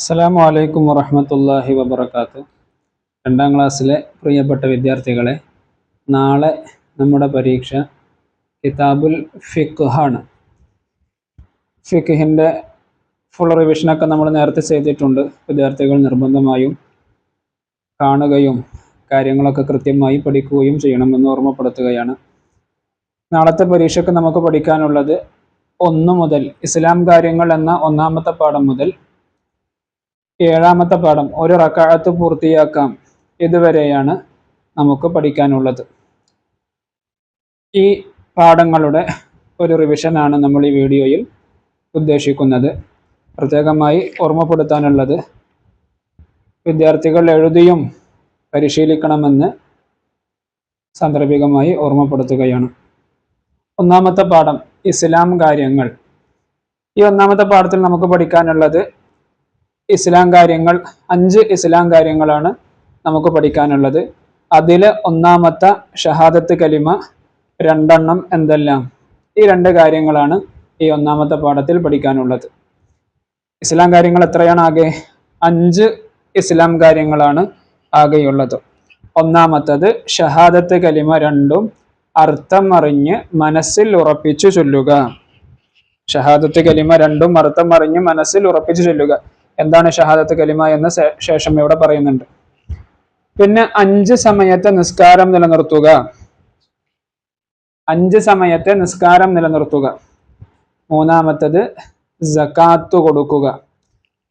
അസ്സലാമു അലൈക്കും വറഹമത്തല്ലാഹി വബറകാത്ത് രണ്ടാം ക്ലാസ്സിലെ പ്രിയപ്പെട്ട വിദ്യാർത്ഥികളെ നാളെ നമ്മുടെ പരീക്ഷ കിതാബുൽ ഫിഖാണ്. ഫിഖിന്റെ ഫുൾ റിവിഷനൊക്കെ നമ്മൾ നേരത്തെ ചെയ്തിട്ടുണ്ട്. വിദ്യാർത്ഥികൾ നിർബന്ധമായും കാണുകയും കാര്യങ്ങളൊക്കെ കൃത്യമായി പഠിക്കുകയും ചെയ്യണമെന്ന് ഓർമ്മപ്പെടുത്തുകയാണ്. നാളത്തെ പരീക്ഷയ്ക്ക് നമുക്ക് പഠിക്കാനുള്ളത് ഒന്ന് മുതൽ ഇസ്ലാം കാര്യങ്ങൾ എന്ന ഒന്നാമത്തെ പാഠം മുതൽ ഏഴാമത്തെ പാഠം ഒരു റക്കാഴത്ത് പൂർത്തിയാക്കാം. ഇതുവരെയാണ് നമുക്ക് പഠിക്കാനുള്ളത്. ഈ പാഠങ്ങളുടെ ഒരു റിവിഷനാണ് നമ്മൾ ഈ വീഡിയോയിൽ ഉദ്ദേശിക്കുന്നത്. പ്രത്യേകമായി ഓർമ്മപ്പെടുത്താനുള്ളത് വിദ്യാർത്ഥികൾ എഴുതിയും പരിശീലിക്കണമെന്ന് സാന്ദർഭികമായി ഓർമ്മപ്പെടുത്തുകയാണ്. ഒന്നാമത്തെ പാഠം ഇസ്ലാം കാര്യങ്ങൾ. ഈ ഒന്നാമത്തെ പാഠത്തിൽ നമുക്ക് പഠിക്കാനുള്ളത് ഇസ്ലാം കാര്യങ്ങൾ അഞ്ച് ഇസ്ലാം കാര്യങ്ങളാണ് നമുക്ക് പഠിക്കാനുള്ളത്. അതിൽ ഒന്നാമത്തെ ഷഹാദത്ത് കലിമ രണ്ടെണ്ണം എന്തെല്ലാം? ഈ രണ്ട് കാര്യങ്ങളാണ് ഈ ഒന്നാമത്തെ പാഠത്തിൽ പഠിക്കാനുള്ളത്. ഇസ്ലാം കാര്യങ്ങൾ എത്രയാണ് ആകെ? അഞ്ച് ഇസ്ലാം കാര്യങ്ങളാണ് ആകെയുള്ളത്. ഒന്നാമത്തത് ഷഹാദത്ത് കലിമ രണ്ടും അർത്ഥം അറിഞ്ഞ് മനസ്സിൽ ഉറപ്പിച്ചു ചൊല്ലുക. ഷഹാദത്ത് കലിമ രണ്ടും അർത്ഥം അറിഞ്ഞ് മനസ്സിൽ ഉറപ്പിച്ചു ചൊല്ലുക. എന്താണ് ഷഹാദത്ത് കലിമ എന്ന ശേഷം ഇവിടെ പറയുന്നുണ്ട്. പിന്നെ അഞ്ച് സമയത്തെ നിസ്കാരം നിലനിർത്തുക. അഞ്ച് സമയത്തെ നിസ്കാരം നിലനിർത്തുക. മൂന്നാമത്തത് ജക്കാത്ത് കൊടുക്കുക.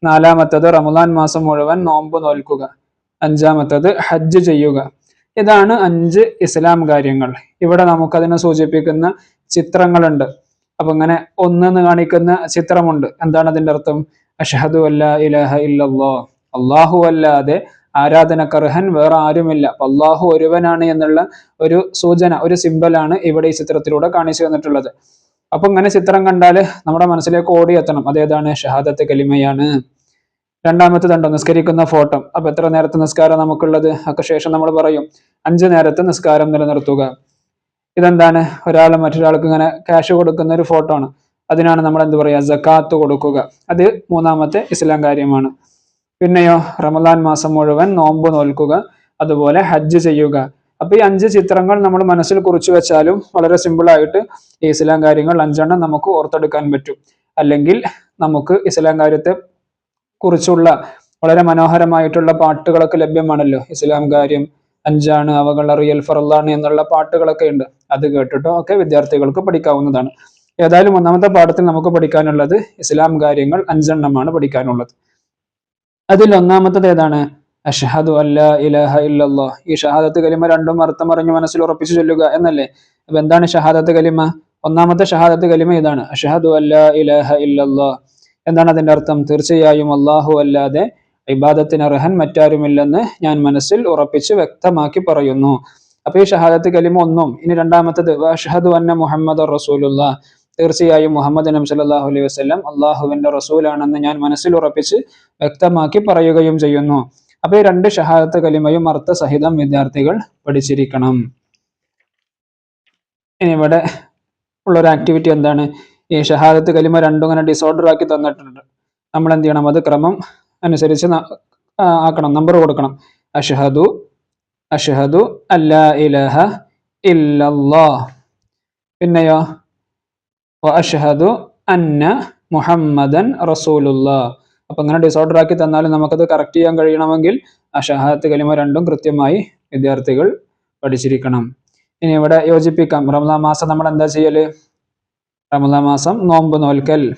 നാലാമത്തത് റമദാൻ മാസം മുഴുവൻ നോമ്പ് നോൽക്കുക. അഞ്ചാമത്തത് ഹജ്ജ് ചെയ്യുക. ഇതാണ് അഞ്ച് ഇസ്ലാം കാര്യങ്ങൾ. ഇവിടെ നമുക്കതിനെ സൂചിപ്പിക്കുന്ന ചിത്രങ്ങളുണ്ട്. അപ്പൊ ഇങ്ങനെ ഒന്ന് കാണിക്കുന്ന ചിത്രമുണ്ട്. എന്താണ് അതിന്റെ അർത്ഥം? അഷഹദു അല്ല ഇലഹ ഇല്ലല്ലോ. അള്ളാഹു അല്ലാതെ ആരാധനക്കർഹൻ വേറെ ആരുമില്ല. അള്ളാഹു ഒരുവനാണ് എന്നുള്ള ഒരു സൂചന ഒരു സിമ്പലാണ് ഇവിടെ ഈ ചിത്രത്തിലൂടെ കാണിച്ചു തന്നിട്ടുള്ളത്. അപ്പൊ ഇങ്ങനെ ചിത്രം കണ്ടാൽ നമ്മുടെ മനസ്സിലേക്ക് ഓടിയെത്തണം. അതേതാണ് ഷഹാദത്ത് കലിമയാണ്. രണ്ടാമത്തെ രണ്ടാമത്തേതുണ്ടോ നിസ്കരിക്കുന്ന ഫോട്ടോ. അപ്പൊ എത്ര നേരത്തെ നിസ്കാരം നമുക്കുള്ളത്? ഒക്കെ ശേഷം നമ്മൾ പറയും അഞ്ച് നേരത്തെ നിസ്കാരം നിലനിർത്തുക. ഇതെന്താണ്? ഒരാൾ മറ്റൊരാൾക്ക് ഇങ്ങനെ ക്യാഷ് കൊടുക്കുന്ന ഒരു ഫോട്ടോ ആണ്. അതിനാണ് നമ്മൾ എന്ത് പറയുക? ജക്കാത്ത് കൊടുക്കുക. അത് മൂന്നാമത്തെ ഇസ്ലാം കാര്യമാണ്. പിന്നെയോ റമദാൻ മാസം മുഴുവൻ നോമ്പ് നോൽക്കുക അതുപോലെ ഹജ്ജ് ചെയ്യുക. അപ്പൊ ഈ അഞ്ച് ചിത്രങ്ങൾ നമ്മൾ മനസ്സിൽ കുറിച്ചു വെച്ചാലും വളരെ സിമ്പിൾ ആയിട്ട് ഈ ഇസ്ലാം കാര്യങ്ങൾ അഞ്ചെണ്ണം നമുക്ക് ഓർത്തെടുക്കാൻ പറ്റും. അല്ലെങ്കിൽ നമുക്ക് ഇസ്ലാം കാര്യത്തെ കുറിച്ചുള്ള വളരെ മനോഹരമായിട്ടുള്ള പാട്ടുകളൊക്കെ ലഭ്യമാണല്ലോ. ഇസ്ലാം കാര്യം അഞ്ചാണ് അവകൾ അറിയൽ ഫറല്ലാണ് എന്നുള്ള പാട്ടുകളൊക്കെ ഉണ്ട്. അത് കേട്ടിട്ടോ ഒക്കെ വിദ്യാർത്ഥികൾക്ക് പഠിക്കാവുന്നതാണ്. ഏതായാലും ഒന്നാമത്തെ പാഠത്തിൽ നമുക്ക് പഠിക്കാനുള്ളത് ഇസ്ലാം കാര്യങ്ങൾ അഞ്ചെണ്ണമാണ് പഠിക്കാനുള്ളത്. അതിൽ ഒന്നാമത്തത് ഏതാണ്? അഷഹദു അല്ല ഇലഹ ഇല്ലല്ലോ ഈ ഷഹാദത്ത് കലിമ രണ്ടും അർത്ഥം അറിഞ്ഞ് മനസ്സിൽ ഉറപ്പിച്ചു ചൊല്ലുക എന്നല്ലേ? അപ്പൊ എന്താണ് ഷഹാദത്ത് കലിമ? ഒന്നാമത്തെ ഷഹാദത്ത് കലിമ ഇതാണ്. അഷഹദു അല്ല ഇലഹ ഇല്ലല്ലോ എന്താണ് അതിന്റെ അർത്ഥം? തീർച്ചയായും അള്ളാഹു അല്ലാതെ ഇബാദത്തിന് അർഹൻ മറ്റാരുമില്ലെന്ന് ഞാൻ മനസ്സിൽ ഉറപ്പിച്ച് വ്യക്തമാക്കി പറയുന്നു. അപ്പൊ ഈ ഷഹാദത്ത് കലിമ ഒന്നും ഇനി രണ്ടാമത്തത് അഷഹദു അന്ന മുഹമ്മദ് റസൂലുള്ള തീർച്ചയായും മുഹമ്മദ് നബി സല്ലല്ലാഹു അലൈഹി വസല്ലം അള്ളാഹുവിന്റെ റസൂലാണെന്ന് ഞാൻ മനസ്സിൽ ഉറപ്പിച്ച് വ്യക്തമാക്കി പറയുകയും ചെയ്യുന്നു. അപ്പൊ ഈ രണ്ട് ഷഹാദത്ത് കലിമയും അർത്ഥസഹിതം വിദ്യാർത്ഥികൾ പഠിച്ചിരിക്കണം. ഇനി ഇവിടെ ഉള്ള ഒരു ആക്ടിവിറ്റി എന്താണ്? ഈ ഷഹാദത്ത് കലിമ രണ്ടും ഇങ്ങനെ ഡിസോർഡർ ആക്കി തന്നിട്ടുണ്ട്. നമ്മൾ എന്ത് ചെയ്യണം? അത് ക്രമം അനുസരിച്ച് ആക്കണം. നമ്പർ കൊടുക്കണം. അഷഹദു അഷഹദു അല്ലാ ഇലഹ ഇല്ലല്ലാ. പിന്നെയോ? അഷഹദു അന്ന മുഹമ്മദൻ റസൂലുള്ള. അപ്പൊ അങ്ങനെ ഡിസോർഡർ ആക്കി തന്നാലും നമുക്കത് കറക്റ്റ് ചെയ്യാൻ കഴിയണമെങ്കിൽ ആ കലിമ രണ്ടും കൃത്യമായി വിദ്യാർത്ഥികൾ പഠിച്ചിരിക്കണം. ഇനി ഇവിടെ യോജിപ്പിക്കാം. റമദാ മാസം നമ്മൾ എന്താ ചെയ്യൽ? റമദാ മാസം നോമ്പ് നോൽക്കൽ.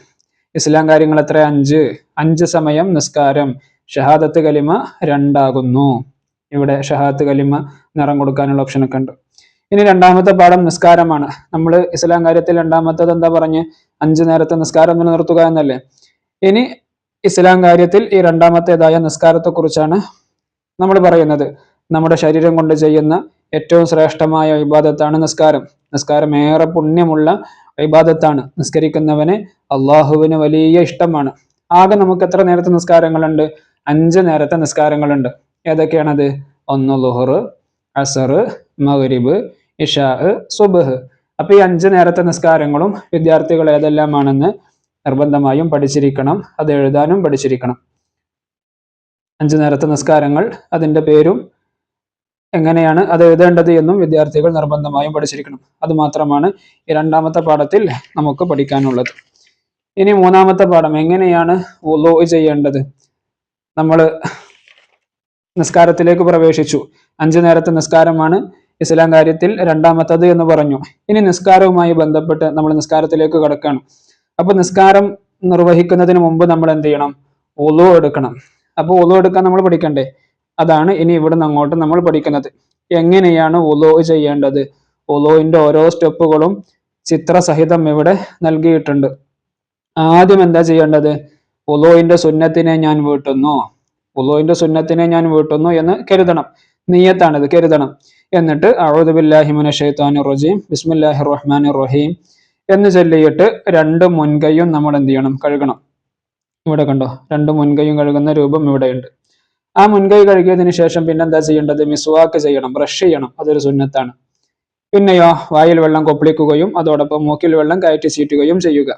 ഇസ്ലാം കാര്യങ്ങൾ എത്ര? അഞ്ച്. അഞ്ച് സമയം നിസ്കാരം. ഷഹാദത്ത് കലിമ രണ്ടാകുന്നു. ഇവിടെ ഷഹാദത്ത് കലിമ നിറം കൊടുക്കാനുള്ള ഓപ്ഷനൊക്കെ ഉണ്ട്. ഇനി രണ്ടാമത്തെ പാഠം നിസ്കാരമാണ്. നമ്മൾ ഇസ്ലാം കാര്യത്തിൽ രണ്ടാമത്തത് എന്താ പറഞ്ഞ്? അഞ്ചു നേരത്തെ നിസ്കാരം നിലനിർത്തുക എന്നല്ലേ? ഇനി ഇസ്ലാം കാര്യത്തിൽ ഈ രണ്ടാമത്തേതായ നിസ്കാരത്തെ കുറിച്ചാണ് നമ്മൾ പറയുന്നത്. നമ്മുടെ ശരീരം കൊണ്ട് ചെയ്യുന്ന ഏറ്റവും ശ്രേഷ്ഠമായ വിവാദത്താണ് നിസ്കാരം. നിസ്കാരം ഏറെ പുണ്യമുള്ള വിവാദത്താണ് നിസ്കരിക്കുന്നവന് അള്ളാഹുവിന് വലിയ ഇഷ്ടമാണ്. ആകെ നമുക്ക് എത്ര നേരത്തെ നിസ്കാരങ്ങളുണ്ട്? അഞ്ച് നേരത്തെ നിസ്കാരങ്ങളുണ്ട്. ഏതൊക്കെയാണത്? ഒന്ന് ലുഹർ അസർ മഗ്രിബ് ഇഷാ സുബഹ്. അപ്പൊ ഈ അഞ്ച് നേരത്തെ നിസ്കാരങ്ങളും വിദ്യാർത്ഥികൾ ഏതെല്ലാമാണെന്ന് നിർബന്ധമായും പഠിച്ചിരിക്കണം അത് എഴുതാനും പഠിച്ചിരിക്കണം. അഞ്ചു നേരത്തെ നിസ്കാരങ്ങൾ അതിന്റെ പേരും എങ്ങനെയാണ് അത് എഴുതേണ്ടത് എന്നും വിദ്യാർത്ഥികൾ നിർബന്ധമായും പഠിച്ചിരിക്കണം. അത് മാത്രമാണ് ഈ രണ്ടാമത്തെ പാഠത്തിൽ നമുക്ക് പഠിക്കാനുള്ളത്. ഇനി മൂന്നാമത്തെ പാഠം എങ്ങനെയാണ് ഉലോ ചെയ്യേണ്ടത്? നമ്മൾ നിസ്കാരത്തിലേക്ക് പ്രവേശിച്ചു. അഞ്ചു നേരത്തെ നിസ്കാരമാണ് ഇസ്ലാം കാര്യത്തിൽ രണ്ടാമത്തത് എന്ന് പറഞ്ഞു. ഇനി നിസ്കാരവുമായി ബന്ധപ്പെട്ട് നമ്മൾ നിസ്കാരത്തിലേക്ക് കടക്കണം. അപ്പൊ നിസ്കാരം നിർവഹിക്കുന്നതിന് മുമ്പ് നമ്മൾ എന്ത് ചെയ്യണം? ഒലു എടുക്കണം. അപ്പോൾ ഒലു എടുക്കാൻ നമ്മൾ പഠിക്കണ്ടേ? അതാണ് ഇനി ഇവിടുന്ന് അങ്ങോട്ട് നമ്മൾ പഠിക്കുന്നത്. എങ്ങനെയാണ് ഒലോ ചെയ്യേണ്ടത്? ഒലോയിന്റെ ഓരോ സ്റ്റെപ്പുകളും ചിത്രസഹിതം ഇവിടെ നൽകിയിട്ടുണ്ട്. ആദ്യം എന്താ ചെയ്യേണ്ടത്? ഒലോയിന്റെ സുന്നത്തിനെ ഞാൻ വീട്ടുന്നു. ഒലോയിന്റെ സുന്നത്തിനെ ഞാൻ വീട്ടുന്നു എന്ന് കരുതണം. നീയത്താണിത്. കരുതണം. എന്നിട്ട് അഴുദുബില്ലാഹിമുന ബിസ്മില്ലാഹി റഹ്മാൻ റഹീം എന്ന് ചൊല്ലിയിട്ട് രണ്ട് മുൻകൈയും നമ്മൾ എന്ത് ചെയ്യണം? കഴുകണം. ഇവിടെ കണ്ടോ? രണ്ട് മുൻകൈയും കഴുകുന്ന രൂപം ഇവിടെയുണ്ട്. ആ മുൻകൈ കഴുകിയതിന് ശേഷം പിന്നെ എന്താ ചെയ്യേണ്ടത്? മിസ്വാക്ക് ചെയ്യണം ബ്രഷ് ചെയ്യണം. അതൊരു സുന്നത്താണ്. പിന്നെയോ വായിൽ വെള്ളം കൊപ്പിളിക്കുകയും അതോടൊപ്പം മൂക്കിൽ വെള്ളം കയറ്റി ചീറ്റുകയും ചെയ്യുക.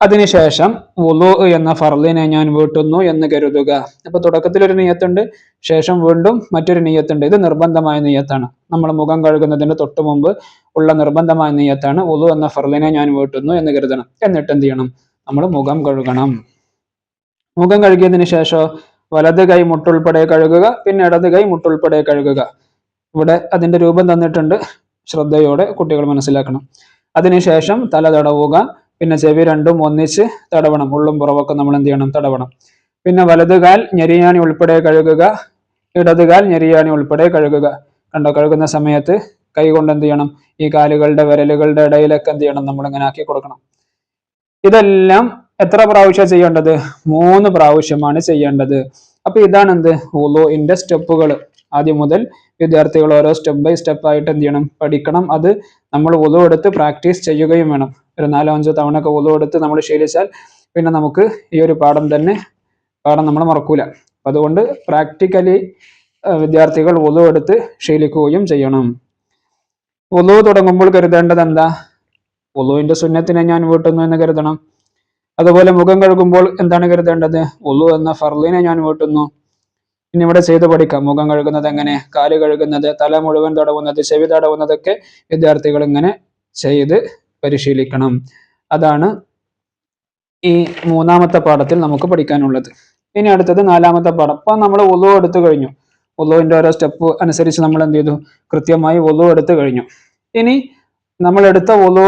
അതിനുശേഷം വുളു എന്ന ഫർലിനെ ഞാൻ വീട്ടുന്നു എന്ന് കരുതുക. അപ്പൊ തുടക്കത്തിൽ ഒരു നീയത്തുണ്ട് ശേഷം വീണ്ടും മറ്റൊരു നീയത്തുണ്ട് ഇത് നിർബന്ധമായ നീയത്താണ് നമ്മൾ മുഖം കഴുകുന്നതിന് തൊട്ട് മുമ്പ് ഉള്ള നിർബന്ധമായ നീയത്താണ് വുളു എന്ന ഫർലിനെ ഞാൻ വീട്ടുന്നു എന്ന് കരുതണം. എന്നിട്ട് എന്ത് ചെയ്യണം? നമ്മൾ മുഖം കഴുകണം. മുഖം കഴുകിയതിന് ശേഷം വലത് കൈ മുട്ടുൾപ്പെടെ കഴുകുക പിന്നെ ഇടത് കൈ മുട്ടുൾപ്പെടെ കഴുകുക. ഇവിടെ അതിന്റെ രൂപം തന്നിട്ടുണ്ട്. ശ്രദ്ധയോടെ കുട്ടികൾ മനസ്സിലാക്കണം. അതിനുശേഷം തല തടവുക പിന്നെ ചെവി രണ്ടും ഒന്നിച്ച് തടവണം. ഉള്ളും പുറവൊക്കെ നമ്മൾ എന്ത് ചെയ്യണം? തടവണം. പിന്നെ വലതുകാൽ ഞെരിയാണി ഉൾപ്പെടെ കഴുകുക. ഇടതുകാൽ ഞെരിയാണി ഉൾപ്പെടെ കഴുകുക. കണ്ടോ? കഴുകുന്ന സമയത്ത് കൈ കൊണ്ട് എന്ത് ചെയ്യണം? ഈ കാലുകളുടെ വിരലുകളുടെ ഇടയിലൊക്കെ എന്ത് ചെയ്യണം? നമ്മൾ ഇങ്ങനെ ആക്കി കൊടുക്കണം. ഇതെല്ലാം എത്ര പ്രാവശ്യം ചെയ്യേണ്ടത്? മൂന്ന് പ്രാവശ്യമാണ് ചെയ്യേണ്ടത്. അപ്പൊ ഇതാണ് എന്ത്? വുളുഇന്റെ സ്റ്റെപ്പുകൾ. ആദ്യം മുതൽ വിദ്യാർത്ഥികൾ ഓരോ സ്റ്റെപ്പ് ബൈ സ്റ്റെപ്പ് ആയിട്ട് എന്ത് ചെയ്യണം? പഠിക്കണം. അത് നമ്മൾ ഉലോ എടുത്ത് പ്രാക്ടീസ് ചെയ്യുകയും വേണം. ഒരു നാലോ അഞ്ചോ തവണ ഒക്കെ എടുത്ത് നമ്മൾ ശീലിച്ചാൽ പിന്നെ നമുക്ക് ഈ ഒരു പാഠം തന്നെ പാഠം നമ്മൾ മറക്കൂല. അതുകൊണ്ട് പ്രാക്ടിക്കലി വിദ്യാർത്ഥികൾ വുളു എടുത്ത് ശീലിക്കുകയും ചെയ്യണം. വുളു തുടങ്ങുമ്പോൾ കരുതേണ്ടത് എന്താ? വുളുവിന്റെ സുന്നത്തിനെ ഞാൻ വീട്ടുന്നു എന്ന് കരുതണം. അതുപോലെ മുഖം കഴുകുമ്പോൾ എന്താണ് കരുതേണ്ടത്? ഉളു എന്ന ഫർലിനെ ഞാൻ വീട്ടുന്നു. ഇനി ഇവിടെ ചെയ്ത് പഠിക്കാം. മുഖം കഴുകുന്നത് എങ്ങനെ? കാൽ കഴുകുന്നത് തല മുഴുവൻ തടവുന്നത് ചെവി തടവുന്നതൊക്കെ വിദ്യാർത്ഥികൾ ഇങ്ങനെ ചെയ്ത് പരിശീലിക്കണം. അതാണ് ഈ മൂന്നാമത്തെ പാഠത്തിൽ നമുക്ക് പഠിക്കാനുള്ളത്. ഇനി അടുത്തത് നാലാമത്തെ പാഠം. അപ്പൊ നമ്മൾ ഉളു എടുത്തു കഴിഞ്ഞു. ഉളുവിന്റെ ഓരോ സ്റ്റെപ്പ് അനുസരിച്ച് നമ്മൾ എന്ത് ചെയ്തു? കൃത്യമായി ഉളു എടുത്തു കഴിഞ്ഞു. ഇനി നമ്മൾ എടുത്ത ഉളു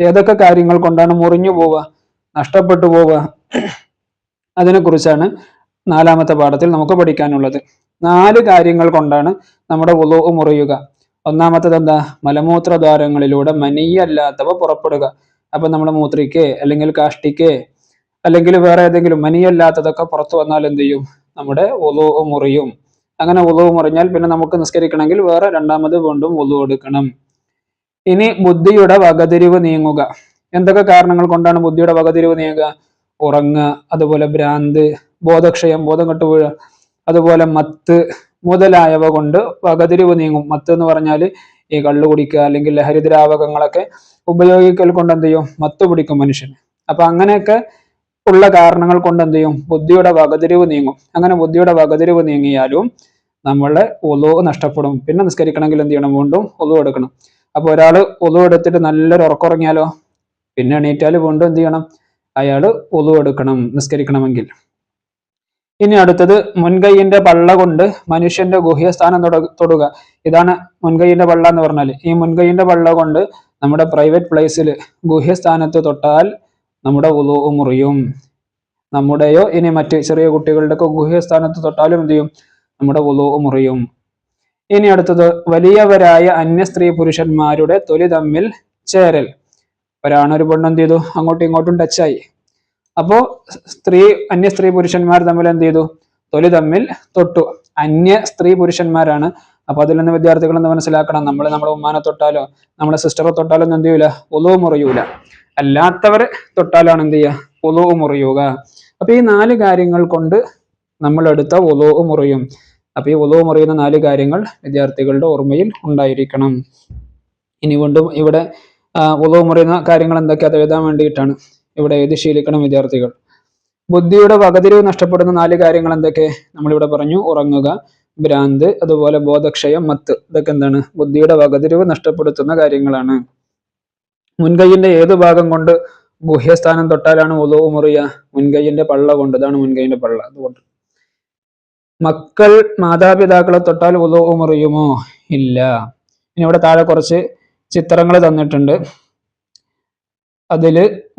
ഏതൊക്കെ കാര്യങ്ങൾ കൊണ്ടാണ് മുറിഞ്ഞു പോവുക നഷ്ടപ്പെട്ടു പോവുക? അതിനെക്കുറിച്ചാണ് നാലാമത്തെ പാഠത്തിൽ നമുക്ക് പഠിക്കാനുള്ളത്. നാല് കാര്യങ്ങൾ കൊണ്ടാണ് നമ്മുടെ ഉളു മുറിയുക. ഒന്നാമത്തത് എന്താ മലമൂത്രദ്വാരങ്ങളിലൂടെ മനിയല്ലാത്തവ പുറപ്പെടുക. അപ്പൊ നമ്മുടെ മൂത്രിക്ക് അല്ലെങ്കിൽ കാഷ്ടിക്ക് അല്ലെങ്കിൽ വേറെ ഏതെങ്കിലും മനിയല്ലാത്തതൊക്കെ പുറത്തു വന്നാൽ എന്ത് ചെയ്യും? നമ്മുടെ ഉളു മുറിയും. അങ്ങനെ ഉളു മുറിഞ്ഞാൽ പിന്നെ നമുക്ക് നിസ്കരിക്കണമെങ്കിൽ വേറെ രണ്ടാമത് വീണ്ടും ഉളു എടുക്കണം. ഇനി ബുദ്ധിയുടെ വകതിരിവ് നീങ്ങുക. എന്തൊക്കെ കാരണങ്ങൾ കൊണ്ടാണ് ബുദ്ധിയുടെ വകതിരിവ് നീങ്ങുക? ഉറങ്ങുക അതുപോലെ ഭ്രാന്ത് ബോധക്ഷയം ബോധം കെട്ടുപോഴുക അതുപോലെ മത്ത് മുതലായവ കൊണ്ട് വകതിരിവ് നീങ്ങും. മത്ത് എന്ന് പറഞ്ഞാൽ ഈ കള്ളു കുടിക്കുക അല്ലെങ്കിൽ ലഹരി ദ്രാവകങ്ങളൊക്കെ ഉപയോഗിക്കൽ കൊണ്ട് എന്ത് ചെയ്യും? മത്ത് പിടിക്കും മനുഷ്യന്. അപ്പൊ അങ്ങനെയൊക്കെ ഉള്ള കാരണങ്ങൾ കൊണ്ട് എന്ത് ചെയ്യും? ബുദ്ധിയുടെ വകതിരിവ് നീങ്ങും. അങ്ങനെ ബുദ്ധിയുടെ വകതിരിവ് നീങ്ങിയാലും നമ്മളെ ഒലു നഷ്ടപ്പെടും. പിന്നെ നിസ്കരിക്കണമെങ്കിൽ എന്ത് ചെയ്യണം? വീണ്ടും ഒലു എടുക്കണം. അപ്പൊ ഒരാൾ ഒലു എടുത്തിട്ട് നല്ലൊരു ഉറക്കുറങ്ങിയാലോ പിന്നെ എണീറ്റാൽ വീണ്ടും എന്ത് ചെയ്യണം? അയാൾ ഒതു എടുക്കണം നിസ്കരിക്കണമെങ്കിൽ. ഇനി അടുത്തത് മുൻകൈയിന്റെ പള്ള കൊണ്ട് മനുഷ്യന്റെ ഗുഹ്യസ്ഥാനം തൊടുക. ഇതാണ് മുൻകൈയിന്റെ പള്ള എന്ന് പറഞ്ഞാൽ. ഈ മുൻകൈയിന്റെ പള്ള കൊണ്ട് നമ്മുടെ പ്രൈവറ്റ് പ്ലേസിൽ ഗുഹ്യസ്ഥാനത്ത് തൊട്ടാൽ നമ്മുടെ ഉളു മുറിയും. നമ്മുടെയോ ഇനി മറ്റ് ചെറിയ കുട്ടികളുടെ ഒക്കെ ഗുഹ്യസ്ഥാനത്ത് തൊട്ടാലും എന്ത് ചെയ്യും? നമ്മുടെ ഉളു മുറിയും. ഇനി അടുത്തത് വലിയവരായ അന്യ സ്ത്രീ പുരുഷന്മാരുടെ തൊലി തമ്മിൽ ചേരൽ. ഒരാണൊരു പെണ്ണെന്ത് ചെയ്തു? അങ്ങോട്ടും ഇങ്ങോട്ടും ടച്ചായി അപ്പോ സ്ത്രീ അന്യ സ്ത്രീ പുരുഷന്മാർ തമ്മിൽ എന്ത് ചെയ്തു? തൊലി തമ്മിൽ തൊട്ടു. അന്യ സ്ത്രീ പുരുഷന്മാരാണ്. അപ്പൊ അതിൽ നിന്ന് വിദ്യാർത്ഥികൾ എന്ന് മനസ്സിലാക്കണം? നമ്മൾ നമ്മുടെ ഉമ്മാനെ തൊട്ടാലോ നമ്മുടെ സിസ്റ്ററെ തൊട്ടാലോ ഒന്നും എന്ത് ചെയ്യൂല? ഒലവ് മുറിയൂല. അല്ലാത്തവർ തൊട്ടാലാണ് എന്ത് ചെയ്യുക ഒലവ് മുറിയുക. അപ്പൊ ഈ നാല് കാര്യങ്ങൾ കൊണ്ട് നമ്മൾ എടുത്ത ഒലവ് മുറിയും. അപ്പൊ ഈ ഒലവ് മുറിയുന്ന നാല് കാര്യങ്ങൾ വിദ്യാർത്ഥികളുടെ ഓർമ്മയിൽ ഉണ്ടായിരിക്കണം. ഇനി വീണ്ടും ഇവിടെ ഉളവ് മുറിയുന്ന കാര്യങ്ങൾ എന്തൊക്കെയാ അത് എഴുതാൻ വേണ്ടിയിട്ടാണ്. ഇവിടെ എഴുതി ശീലിക്കണം വിദ്യാർത്ഥികൾ. ബുദ്ധിയുടെ വകതിരിവ് നഷ്ടപ്പെടുന്ന നാല് കാര്യങ്ങൾ എന്തൊക്കെ? നമ്മളിവിടെ പറഞ്ഞു ഉറങ്ങുക ഭ്രാന്ത് അതുപോലെ ബോധക്ഷയം മത്ത്. ഇതൊക്കെ എന്താണ്? ബുദ്ധിയുടെ വകതിരിവ് നഷ്ടപ്പെടുത്തുന്ന കാര്യങ്ങളാണ്. മുൻകൈയിന്റെ ഏത് ഭാഗം കൊണ്ട് ഗുഹ്യസ്ഥാനം തൊട്ടാലാണ് ഉളവ് മുറിയ? മുൻകൈയിന്റെ പള്ള കൊണ്ട്. ഇതാണ് മുൻകൈയിന്റെ പള്ള. അതുകൊണ്ട്. മക്കൾ മാതാപിതാക്കളെ തൊട്ടാൽ ഉളവ് മുറിയുമോ? ഇല്ല. ഇനി ഇവിടെ താഴെ കുറച്ച് ചിത്രങ്ങൾ തന്നിട്ടുണ്ട്. അതിൽ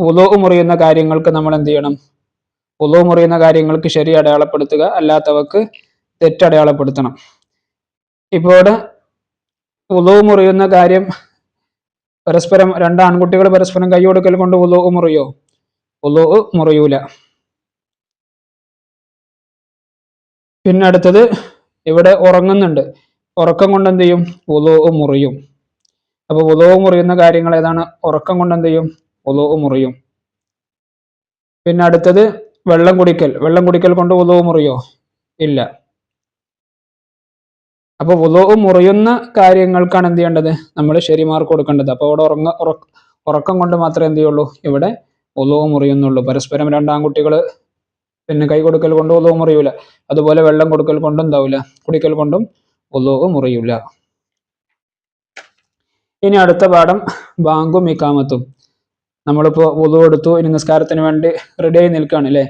ഉലോ മുറിയുന്ന കാര്യങ്ങൾക്ക് നമ്മൾ എന്ത് ചെയ്യണം? ഉലോ മുറിയുന്ന കാര്യങ്ങൾക്ക് ശരി അടയാളപ്പെടുത്തുക. അല്ലാത്തവക്ക് തെറ്റടയാളപ്പെടുത്തണം ഇപ്പോൾ ഉളവ് മുറിയുന്ന കാര്യം പരസ്പരം രണ്ട് ആൺകുട്ടികൾ പരസ്പരം കൈ കൊടുക്കൽ കൊണ്ട് ഉലോ മുറിയോ? ഉലോ മുറിയൂല. പിന്നെ അടുത്തത് ഇവിടെ ഉറങ്ങുന്നുണ്ട്. ഉറക്കം കൊണ്ട് എന്ത് ചെയ്യും? ഉലോ മുറിയും. അപ്പൊ ഉലോ മുറിയുന്ന കാര്യങ്ങൾ ഏതാണ്? ഉറക്കം കൊണ്ട് എന്ത് ചെയ്യും? ഉളവ് മുറിയും. പിന്നെ അടുത്തത് വെള്ളം കുടിക്കൽ. വെള്ളം കുടിക്കൽ കൊണ്ട് ഉളവ് മുറിയോ? ഇല്ല. അപ്പോൾ വുളു മുറിയുന്ന കാര്യങ്ങൾക്കാണ് എന്ത് ചെയ്യേണ്ടത്? നമ്മൾ ശരി മാർക്ക് കൊടുക്കേണ്ടത്. അപ്പോൾ അവിടെ ഉറങ്ങ ഉറക്കം കൊണ്ട് മാത്രമേ എന്ത് ചെയ്യുള്ളൂ? ഇവിടെ വുളു മുറിയുന്നുള്ളൂ. പരസ്പരം രണ്ടാം രണ്ടാൺകുട്ടികൾ പിന്നെ കൈ കൊടുക്കൽ കൊണ്ട് വുളു മുറിയൂല. അതുപോലെ വെള്ളം കൊടുക്കൽ കൊണ്ടും എന്താവില്ല കുടിക്കൽ കൊണ്ടും വുളു മുറിയൂല. ഇനി അടുത്ത പാഠം. ബാങ്കും ഇക്കാമത്തും. നമ്മളിപ്പോ വുളു കൊടുത്തു ഇനി നിസ്കാരത്തിന് വേണ്ടി റെഡിയായി നിൽക്കുകയാണ് അല്ലേ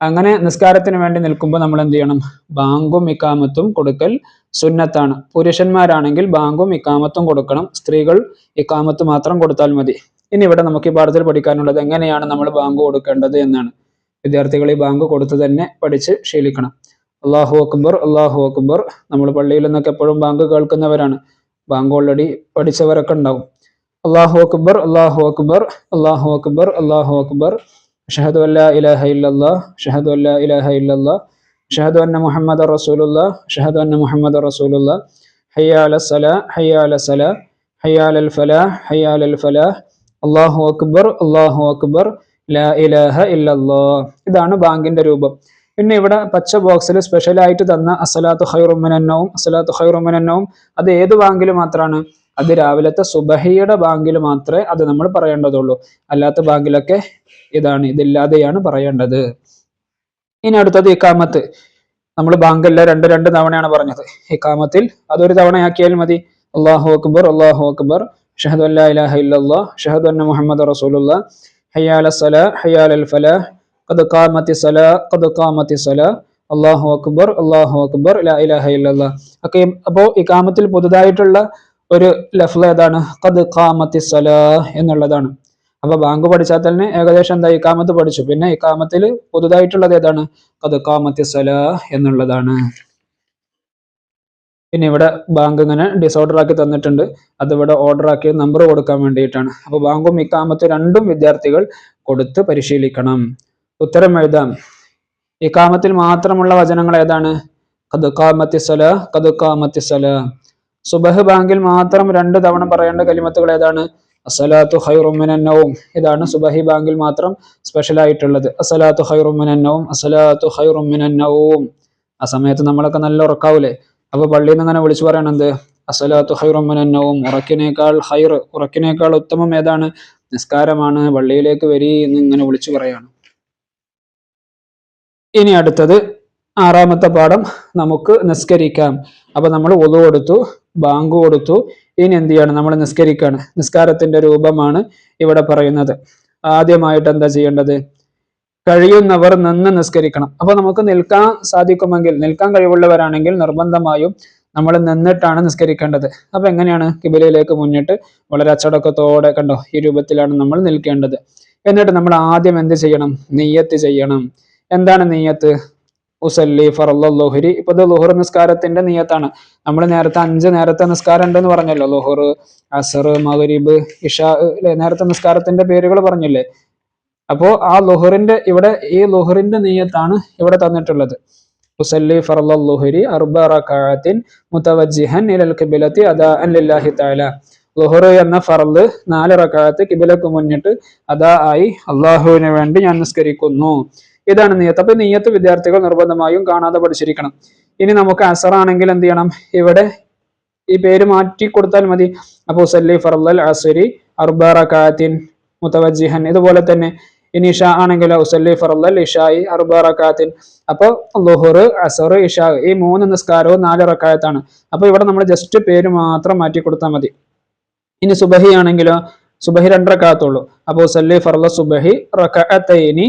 അങ്ങനെ നിസ്കാരത്തിന് വേണ്ടി നിൽക്കുമ്പോൾ നമ്മൾ എന്ത് ചെയ്യണം ബാങ്കും ഇക്കാമത്തും കൊടുക്കൽ സുന്നത്താണ്. പുരുഷന്മാരാണെങ്കിൽ ബാങ്കും ഇക്കാമത്തും കൊടുക്കണം. സ്ത്രീകൾ ഇക്കാമത്ത് മാത്രം കൊടുത്താൽ മതി. ഇനി ഇവിടെ നമുക്ക് ഈ പാഠത്തിൽ പഠിക്കാനുള്ളത് എങ്ങനെയാണ് നമ്മൾ ബാങ്ക് കൊടുക്കേണ്ടത് എന്നാണ്. വിദ്യാർത്ഥികൾ ഈ ബാങ്ക് കൊടുത്തു തന്നെ പഠിച്ച് ശീലിക്കണം. അള്ളാഹു അക്ബർ അള്ളാഹു അക്ബർ. നമ്മൾ പള്ളിയിൽ നിന്നൊക്കെ എപ്പോഴും ബാങ്ക് കേൾക്കുന്നവരാണ്. ബാങ്ക് ഓൾറെഡി പഠിച്ചവരൊക്കെ ഉണ്ടാവും. അള്ളാഹു അക്ബർ അള്ളാഹു അക്ബർ അള്ളാഹു അക്ബർ അള്ളാഹു അക്ബർ. ഷഹദു അല്ലാ ഇലാഹ ഇല്ലല്ലാ ഷഹദു അല്ലാ ഇലാഹ ഇല്ലല്ലാ ഷഹദു അന്ന മുഹമ്മദ് റസൂലുള്ള ഷഹദു അന്ന മുഹമ്മദ് റസൂലുള്ള ഹയ്യാല സല ഹയ്യാല സല ഹയ്യാൽ അൽ ഫലാഹ് ഹയ്യാൽ അൽ ഫലാഹ് അള്ളാഹു അക്ബർ അള്ളാഹു അക്ബർ ലാ ഇലാഹ ഇല്ലല്ലാ ഇതാണ് ബാങ്കിന്റെ രൂപം. പിന്നെ ഇവിടെ പച്ച ബോക്സിൽ സ്പെഷ്യലായിട്ട് തന്ന അസലാത്തു ഹൈറുമിനന്നവും അസലാത്തു ഹൈറുമിനന്നവും അത് ഏത് ബാങ്കിൽ മാത്രമാണ് അത് രാവിലത്തെ സുബഹിയുടെ ബാങ്കിൽ മാത്രമേ അത് നമ്മൾ പറയേണ്ടതുള്ളൂ. അല്ലാത്ത ബാങ്കിലൊക്കെ ഇതാണ് ഇതില്ലാതെയാണ് പറയേണ്ടത്. ഇനി അടുത്തത് ഇക്കാമത്ത് നമ്മൾ ബാങ്കല്ല രണ്ട് രണ്ട് തവണയാണ് പറഞ്ഞത്. ഇക്കാമത്തിൽ അതൊരു തവണയാക്കിയാൽ മതി. അള്ളാഹു അക്ബർ അള്ളാഹു അക്ബർ. ഷഹദ് അല്ലാ ഇലാഹ ഇല്ലല്ലാ ഷഹദു അന്ന മുഹമ്മദ് റസൂലുള്ള ഹയാല സല ഹയ്യാൽ അൽ ഫല. ഖാമത്തി സല ഖദ് ഖാമത്തി സല. അള്ളാഹു അക്ബർ അള്ളാഹു അക്ബർ ലാ ഇലാഹ ഇല്ലല്ലാ ഒക്കെ അപ്പോൾ ഇക്കാമത്തിൽ പുതുതായിട്ടുള്ള ഒരു ലഫ്ല ഏതാണ്? കത് കാമത്തി സല എന്നുള്ളതാണ്. അപ്പൊ ബാങ്ക് പഠിച്ചാൽ തന്നെ ഏകദേശം എന്താ ഇക്കാമത്ത് പഠിച്ചു. പിന്നെ ഇക്കാമത്തിൽ പുതുതായിട്ടുള്ളത് ഏതാണ്? കത് കാമത്തി സല എന്നുള്ളതാണ്. പിന്നെ ഇവിടെ ബാങ്ക് ഇങ്ങനെ ഡിസോർഡർ ആക്കി തന്നിട്ടുണ്ട്. അത് ഇവിടെ ഓർഡർ ആക്കി നമ്പർ കൊടുക്കാൻ വേണ്ടിയിട്ടാണ്. അപ്പൊ ബാങ്കും ഇക്കാമത്തും രണ്ടും വിദ്യാർത്ഥികൾ കൊടുത്ത് പരിശീലിക്കണം. ഉത്തരം എഴുതാം. ഇക്കാമത്തിൽ മാത്രമുള്ള വചനങ്ങൾ ഏതാണ്? കതുക്കാമത്തി സല കതുക്കാമത്തി സല സുബഹ് ബാങ്കിൽ മാത്രം രണ്ട് തവണ പറയേണ്ട കലിമത്തുകൾ ഏതാണ്? അസലാത്തു ഹൈറുമിനന്നവും ഇതാണ് സുബഹി ബാങ്കിൽ മാത്രം സ്പെഷ്യൽ ആയിട്ടുള്ളത്. അസലാത്തു ഹൈറുമിനന്നവും അസലാത്തു ഹൈറുമിനന്നവും ആ സമയത്ത് നമ്മളൊക്കെ നല്ല ഉറക്കാവൂലേ? അപ്പൊ പള്ളിയിൽ നിന്ന് അങ്ങനെ വിളിച്ചു പറയണത് അസലാത്തു ഹൈറുമിനന്നവും ഉറക്കിനേക്കാൾ ഹൈർ ഉറക്കിനേക്കാൾ ഉത്തമം ഏതാണ്? നിസ്കാരമാണ്. പള്ളിയിലേക്ക് വരി എന്ന് ഇങ്ങനെ വിളിച്ചു പറയാണ്. ഇനി അടുത്തത് ആറാമത്തെ പാഠം നമുക്ക് നിസ്കരിക്കാം. അപ്പൊ നമ്മൾ ഒതു കൊടുത്തു ബാങ്ക് കൊടുത്തു. ഇനി എന്ത് ചെയ്യണം? നമ്മൾ നിസ്കരിക്കുകയാണ് നിസ്കാരത്തിന്റെ രൂപമാണ് ഇവിടെ പറയുന്നത്. ആദ്യമായിട്ട് എന്താ ചെയ്യേണ്ടത്? കഴിയുന്നവർ നിന്ന് നിസ്കരിക്കണം. അപ്പൊ നമുക്ക് നിൽക്കാൻ സാധിക്കുമെങ്കിൽ നിൽക്കാൻ കഴിവുള്ളവരാണെങ്കിൽ നിർബന്ധമായും നമ്മൾ നിന്നിട്ടാണ് നിസ്കരിക്കേണ്ടത്. അപ്പൊ എങ്ങനെയാണ് കിബിലയിലേക്ക് മുന്നിട്ട്? വളരെ അച്ചടക്കത്തോടെ കണ്ടോ ഈ രൂപത്തിലാണ് നമ്മൾ നിൽക്കേണ്ടത്. എന്നിട്ട് നമ്മൾ ആദ്യം എന്ത് ചെയ്യണം? നെയ്യത്ത് ചെയ്യണം. എന്താണ് നെയ്യത്ത് ഉസല്ലി ഫറല്ലുഹരി ഇപ്പൊ ഇത് ലുഹർ നിസ്കാരത്തിന്റെ നിയത്താണ്. നമ്മൾ നേരത്തെ അഞ്ച് നേരത്തെ നിസ്കാരം ഉണ്ടെന്ന് പറഞ്ഞല്ലോ. ലുഹർ അസർ മഗരീബ് ഇഷ നേരത്തെ നിസ്കാരത്തിന്റെ പേരുകൾ പറഞ്ഞില്ലേ? അപ്പോ ആ ലുഹറിന്റെ ഇവിടെ ഈ ലുഹറിന്റെ നീയത്താണ് ഇവിടെ തന്നിട്ടുള്ളത്. ഉസല്ലി ഫറല്ലുഹരി അർബ റകാഅത്തിൻ മുതവജ്ജിഹൻ ഇലൽ ഖിബ്ലത്തി അദാഅൻ ലില്ലാഹി തആല. ലുഹർ എന്ന ഫറൽ നാല് റകാഅത്ത് കിബിലക്ക് മുന്നിട്ട് അദാ ആയി അള്ളാഹുവിന് വേണ്ടി ഞാൻ നിസ്കരിക്കുന്നു. ഇതാണ് നെയ്യത്ത് അപ്പൊ നെയ്യത്ത് വിദ്യാർത്ഥികൾ നിർബന്ധമായും കാണാതെ പഠിച്ചിരിക്കണം. ഇനി നമുക്ക് അസർ ആണെങ്കിൽ എന്ത് ചെയ്യണം? ഇവിടെ ഈ പേര് മാറ്റി കൊടുത്താൽ മതി. അപ്പൊ സല്ലി ഫറൽ അസരി അർബറക്കാത്തിൻ മുത്തവജിഹൻ ഇതുപോലെ തന്നെ ഇനി ഇഷ ആണെങ്കിൽ ഉസല്ലി ഫറൽ ഇഷായി അർബ റക്കാത്തിൻ. അപ്പോൾ ലുഹുർ അസർ ഇഷാ ഈ മൂന്ന് നിസ്കാരവും നാല് റക്കായത്താണ്. അപ്പോൾ ഇവിടെ നമ്മൾ ജസ്റ്റ് പേര് മാത്രം മാറ്റി കൊടുത്താൽ മതി. ഇനി സുബഹി ആണെങ്കിലോ സുബഹി രണ്ടരക്കാത്തുള്ളൂ അപ്പോൾ സല്ലി ഫർല സുബഹി റക്കഅത്തൈനി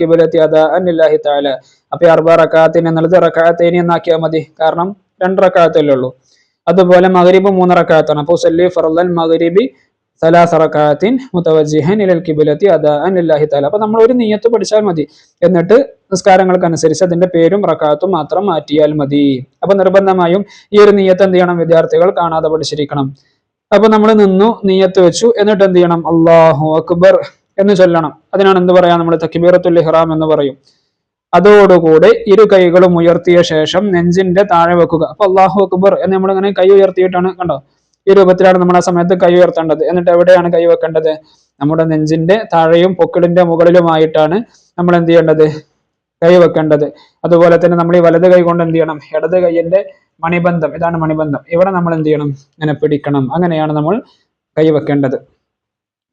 ഖിബ്ലത്തി അദാഅൻ ലില്ലാഹി തആല. അപ്പോൾ ഈ അർബ റക്കാത്തിന് എന്നുള്ളത് റകഅത്തൈനി എന്നാക്കിയാൽ മതി. കാരണം രണ്ട് റകഅത്തല്ലേ ഉള്ളൂ അതുപോലെ മഗ്രിബ് മൂന്ന് റകഅത്താണ് അപ്പോൾ സല്ലി ഫർലൽ മഗ്രിബി സലാസ റകഅത്തിൻ മുതവജ്ജിഹൻ ഇലൽ അദാ അദാഅൻ ഇല്ലാഹി തആല. അപ്പൊ നമ്മൾ ഒരു നിയ്യത്ത് പഠിച്ചാൽ മതി. എന്നിട്ട് നിസ്കാരങ്ങൾക്കനുസരിച്ച് അതിന്റെ പേരും റക്കാത്തും മാത്രം മാറ്റിയാൽ മതി. അപ്പൊ നിർബന്ധമായും ഈ ഒരു നിയ്യത്ത് എന്ത് ചെയ്യണം? വിദ്യാർത്ഥികൾ കാണാതെ പഠിച്ചിരിക്കണം. അപ്പൊ നമ്മൾ നിന്നു നീയത്ത് വെച്ചു. എന്നിട്ട് എന്ത് ചെയ്യണം? അള്ളാഹു അക്ബർ എന്ന് ചൊല്ലണം. അതിനാണ് എന്ത് പറയാ? നമ്മൾ തക്കിബീറത്തുൽ ഇഹ്റാം എന്ന് പറയും. അതോടുകൂടെ ഇരു കൈകളും ഉയർത്തിയ ശേഷം നെഞ്ചിന്റെ താഴെ വെക്കുക. അപ്പൊ അള്ളാഹു അക്ബർ എന്ന് നമ്മൾ ഇങ്ങനെ കൈ ഉയർത്തിയിട്ടാണ് കണ്ടോ? ഈ രൂപത്തിലാണ് നമ്മൾ ആ സമയത്ത് കൈ ഉയർത്തേണ്ടത്. എന്നിട്ട് എവിടെയാണ് കൈ വെക്കേണ്ടത്? നമ്മുടെ നെഞ്ചിന്റെ താഴെയും പൊക്കിളിന്റെ മുകളിലുമായിട്ടാണ് നമ്മൾ എന്ത് ചെയ്യേണ്ടത്? കൈ വെക്കേണ്ടത്. അതുപോലെ തന്നെ നമ്മൾ ഈ വലത് കൈ കൊണ്ട് എന്ത് ചെയ്യണം? ഇടത് കൈയിന്റെ മണിബന്ധം. ഇതാണ് മണിബന്ധം. ഇവിടെ നമ്മൾ എന്ത് ചെയ്യണം? ഇങ്ങനെ പിടിക്കണം. അങ്ങനെയാണ് നമ്മൾ കൈവെക്കേണ്ടത്.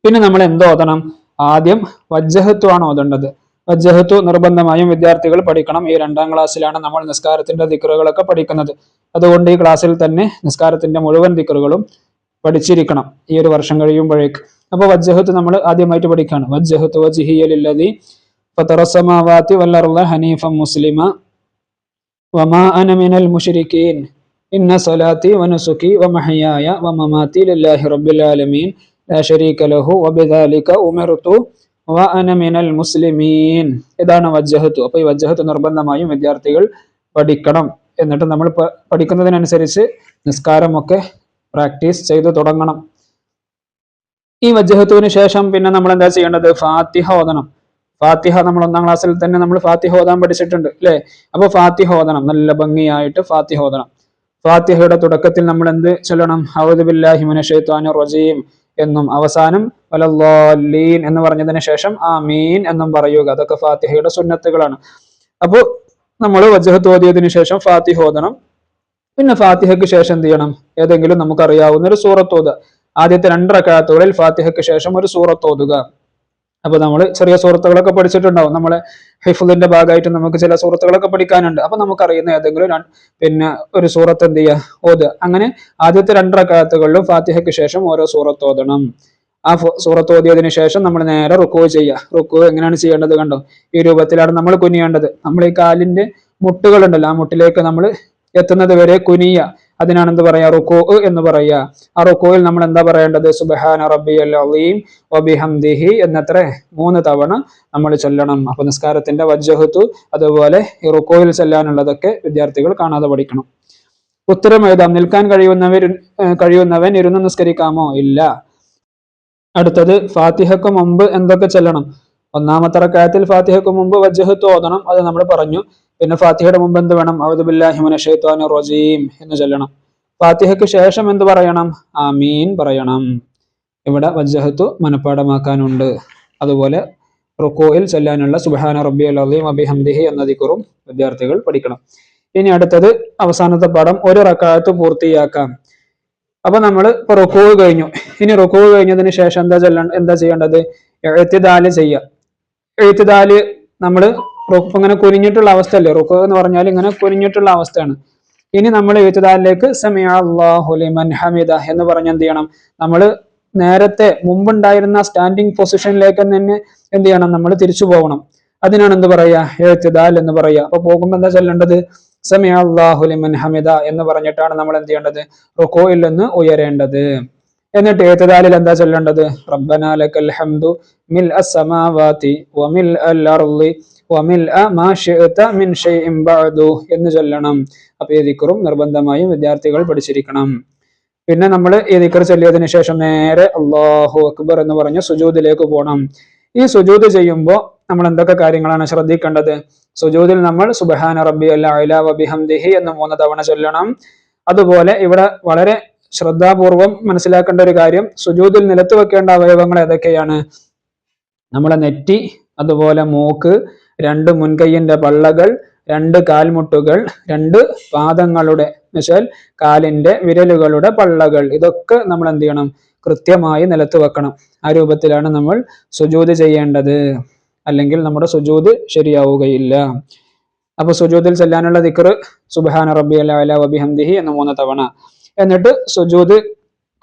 പിന്നെ നമ്മൾ എന്തോ ഓതണം? ആദ്യം വജ്ജഹത്വം ആണ് ഓതേണ്ടത്. വജ്ജഹത്തു നിർബന്ധമായും വിദ്യാർത്ഥികൾ പഠിക്കണം. ഈ രണ്ടാം ക്ലാസ്സിലാണ് നമ്മൾ നിസ്കാരത്തിന്റെ ദിക്കറുകളൊക്കെ പഠിക്കുന്നത്. അതുകൊണ്ട് ഈ ക്ലാസ്സിൽ തന്നെ നിസ്കാരത്തിന്റെ മുഴുവൻ ദിക്കറുകളും പഠിച്ചിരിക്കണം. ഈ ഒരു വർഷം കഴിയുമ്പോഴേക്ക്. അപ്പോൾ വജ്ജഹത്ത് നമ്മൾ ആദ്യമായിട്ട് പഠിക്കുകയാണ്. വജ്ജഹത്ത് വജിഹിയലില്ലതി ഫതറസമാവാത്തി വല്ലറുള്ള ഹനീഫ മുസ്ലിമ വമാ അന മിനൽ മുഷരിക്കീൻ. ഇന്ന സലാത്തി വനുസുഖി വമഹയായ വമമാത്തി ലില്ലാഹി റബ്ബിൽ ആലമീൻ. ലാ ഷരീക ലഹു വബിദാലിക ഉമർതു വ അന മിനൽ മുസ്ലിമീൻ. ഇതാണ് വജ്ജഹത്തു. അപ്പോൾ ഈ വജ്ജഹത്ത് നിർബന്ധമായും വിദ്യാർത്ഥികൾ പഠിക്കണം. എന്നിട്ട് നമ്മൾ പഠിക്കുന്നതിനനുസരിച്ച് നിസ്കാരമൊക്കെ പ്രാക്ടീസ് ചെയ്തു തുടങ്ങണം. ഈ വജ്ജഹത്തുവിന് ശേഷം പിന്നെ നമ്മൾ എന്താ ചെയ്യേണ്ടത്? ഫാത്തിഹ ഓതണം. ഫാത്തിഹ നമ്മൾ ഒന്നാം ക്ലാസ്സിൽ തന്നെ നമ്മൾ ഫാത്തിഹ ഓതാൻ പഠിച്ചിട്ടുണ്ട് അല്ലേ? അപ്പൊ ഫാത്തിഹ ഓതണം നല്ല ഭംഗിയായിട്ട് ഫാത്തിഹ ഓതണം. ഫാത്തിഹയുടെ തുടക്കത്തിൽ നമ്മൾ എന്ത് ചൊല്ലണം? ഔദുബില്ലാഹി മിനശൈത്വാനിർ റജീം എന്നും അവസാനം വലല്ലാലീൻ എന്ന് പറഞ്ഞതിന് ശേഷം ആ മീൻ എന്നും പറയുക. അതൊക്കെ ഫാത്തിഹയുടെ സുന്നത്തുകളാണ്. അപ്പോൾ നമ്മൾ വജ്ജഹത്ത് ഓതിയതിനു ശേഷം ഫാത്തിഹ ഓതണം. പിന്നെ ഫാത്തിഹയ്ക്ക് ശേഷം എന്ത് ചെയ്യണം? ഏതെങ്കിലും നമുക്കറിയാവുന്ന ഒരു സൂറത്ത് ഓതുക. ആദ്യത്തെ രണ്ട് റക്കാത്തുകളിൽ ഫാത്തിഹയ്ക്ക് ശേഷം ഒരു സൂറത്ത് ഓതുക. അപ്പൊ നമ്മൾ ചെറിയ സുഹൃത്തുക്കളൊക്കെ പഠിച്ചിട്ടുണ്ടാവും. നമ്മളെ ഹിഫുദിന്റെ ഭാഗമായിട്ട് നമുക്ക് ചില സുഹൃത്തുക്കളൊക്കെ പഠിക്കാനുണ്ട്. അപ്പൊ നമുക്കറിയുന്ന ഏതെങ്കിലും പിന്നെ ഒരു സൂറത്ത് എന്ത് ചെയ്യുക ഓത്. അങ്ങനെ ആദ്യത്തെ രണ്ട് റക്കാത്തുകളിലും ഫാത്തിഹയ്ക്ക് ശേഷം ഓരോ സൂറത്ത് ഓതണം. ആ സൂറത്ത് ഓതിയതിനു ശേഷം നമ്മൾ നേരെ റുക്കോ ചെയ്യുക റുക്കോ എങ്ങനെയാണ് ചെയ്യേണ്ടത് കണ്ടോ? ഈ രൂപത്തിലാണ് നമ്മൾ കുനിയേണ്ടത്. നമ്മൾ ഈ കാലിന്റെ മുട്ടുകളുണ്ടല്ലോ ആ മുട്ടിലേക്ക് നമ്മൾ എത്തുന്നത് വരെ കുനിയ. അതിനാണ് എന്ത് പറയാ? റുക്കോ എന്ന് പറയാ. ആ റുക്കോയിൽ നമ്മൾ എന്താ പറയേണ്ടത്? സുബഹാന റബ്ബി അലീം വബിഹംദിഹി എന്നത്ര മൂന്ന് തവണ നമ്മൾ ചൊല്ലണം. അപ്പൊ നിസ്കാരത്തിന്റെ വജ്ജഹത്തു അതുപോലെ ഈ റുക്കോയിൽ ചെല്ലാനുള്ളതൊക്കെ വിദ്യാർത്ഥികൾ കാണാതെ പഠിക്കണം. ഉത്തരം നിൽക്കാൻ കഴിയുന്നവർ കഴിയുന്നവൻ ഇരുന്ന് നിസ്കരിക്കാമോ? ഇല്ല. അടുത്തത് ഫാത്തിഹക്ക് മുമ്പ് എന്തൊക്കെ ചെല്ലണം? ഒന്നാമത്തെ റക്കായത്തിൽ ഫാത്തിഹക്ക് മുമ്പ് വജ്ജഹത്ത് ഓതണം. അത് നമ്മൾ പറഞ്ഞു. പിന്നെ ഫാത്തിഹയുടെ മുമ്പ് എന്ത് വേണം? ഔദുബില്ലാഹിമുന ഷെയ്ത്താനു റജീം എന്ന് ചൊല്ലണം. ഫാത്തിഹയ്ക്ക് ശേഷം എന്ത് പറയണം? ആമീൻ പറയണം. ഇവിടെ വജ്ജഹത്തു മനഃപ്പാടമാക്കാനുണ്ട് അതുപോലെ റുക്കോയിൽ ചെല്ലാനുള്ള സുബഹാന റബ്ബി അലീം അബിഹംദിഹി എന്ന ദിക്കുറും വിദ്യാർത്ഥികൾ പഠിക്കണം. ഇനി അടുത്തത് അവസാനത്തെ പാഠം ഒരു റക്കായത്ത് പൂർത്തിയാക്കാം. അപ്പൊ നമ്മൾ ഇപ്പൊ റുക്കോവ് കഴിഞ്ഞു. ഇനി റുക്കോവ് കഴിഞ്ഞതിന് ശേഷം എന്താ ചെല്ല എന്താ ചെയ്യേണ്ടത്? എഴുത്തിദാൽ ചെയ്യുക. എഴുത്തിദാൽ നമ്മൾ ഇങ്ങനെ കുനിഞ്ഞിട്ടുള്ള അവസ്ഥയല്ലേ? റുക്കു എന്ന് പറഞ്ഞാൽ ഇങ്ങനെ കുനിഞ്ഞിട്ടുള്ള അവസ്ഥയാണ്. ഇനി നമ്മൾ എഴുത്തുദാലിലേക്ക് സമയ ഹമിദ എന്ന് പറഞ്ഞ് എന്ത് ചെയ്യണം? നമ്മൾ നേരത്തെ മുമ്പുണ്ടായിരുന്ന സ്റ്റാൻഡിങ് പൊസിഷനിലേക്ക് തന്നെ എന്ത് ചെയ്യണം? നമ്മൾ തിരിച്ചു പോകണം. അതിനാണ് എന്ത് പറയാ എഴുത്തുദാൽ എന്ന് പറയാ അപ്പൊ പോകുമ്പോൾ എന്താ ചൊല്ലേണ്ടത്? സമയ അള്ളാഹു ലിമൻ ഹമിദ എന്ന് പറഞ്ഞിട്ടാണ് നമ്മൾ എന്ത് ചെയ്യേണ്ടത്? റുക്കോയിൽ നിന്ന് ഉയരേണ്ടത്. എന്നിട്ട് ഏത്തദാലിൽ എന്താ ചൊല്ലേണ്ടത്? റബ്ബനാലക്കൽ ഹംദു മിൽ അസ്സമാവാതി വമിൽ അർളി എന്ന് ചൊല്ലണം. അപ്പൊ ഈ ദിക്കറും നിർബന്ധമായും വിദ്യാർത്ഥികൾ പഠിച്ചിരിക്കണം. പിന്നെ നമ്മൾ ഈ ദിക്കർ ചൊല്ലിയതിനു ശേഷം നേരെ അള്ളാഹു അക്ബർ എന്ന് പറഞ്ഞ് സുജൂദിലേക്ക് പോകണം ഈ സുജൂദ് ചെയ്യുമ്പോൾ നമ്മൾ എന്തൊക്കെ കാര്യങ്ങളാണ് ശ്രദ്ധിക്കേണ്ടത്? സുജൂദിൽ നമ്മൾ സുബഹാന റബ്ബി അല്ല ബിഹംദിഹി എന്ന് മൂന്ന് തവണ ചൊല്ലണം. അതുപോലെ ഇവിടെ വളരെ ശ്രദ്ധാപൂർവം മനസ്സിലാക്കേണ്ട ഒരു കാര്യം സുജൂദിൽ നിലത്ത് വെക്കേണ്ട അവയവങ്ങൾ ഏതൊക്കെയാണ്? നമ്മളെ നെറ്റി അതുപോലെ മൂക്ക് രണ്ട് മുൻകൈയിന്റെ പള്ളകൾ രണ്ട് കാൽമുട്ടുകൾ രണ്ട് പാദങ്ങളുടെ എന്നുവെച്ചാൽ കാലിന്റെ വിരലുകളുടെ പള്ളകൾ. ഇതൊക്കെ നമ്മൾ എന്ത് ചെയ്യണം? കൃത്യമായി നിലത്ത് വെക്കണം. ആ രൂപത്തിലാണ് നമ്മൾ സുജൂത് ചെയ്യേണ്ടത്. അല്ലെങ്കിൽ നമ്മുടെ സുജൂത് ശരിയാവുകയില്ല. അപ്പൊ സുജൂതിൽ ചെല്ലാനുള്ള ദിക്കർ സുബാന റബ്ബി അല്ല വബിഹംദിഹി എന്ന് മൂന്ന് തവണ. എന്നിട്ട് സുജൂദ്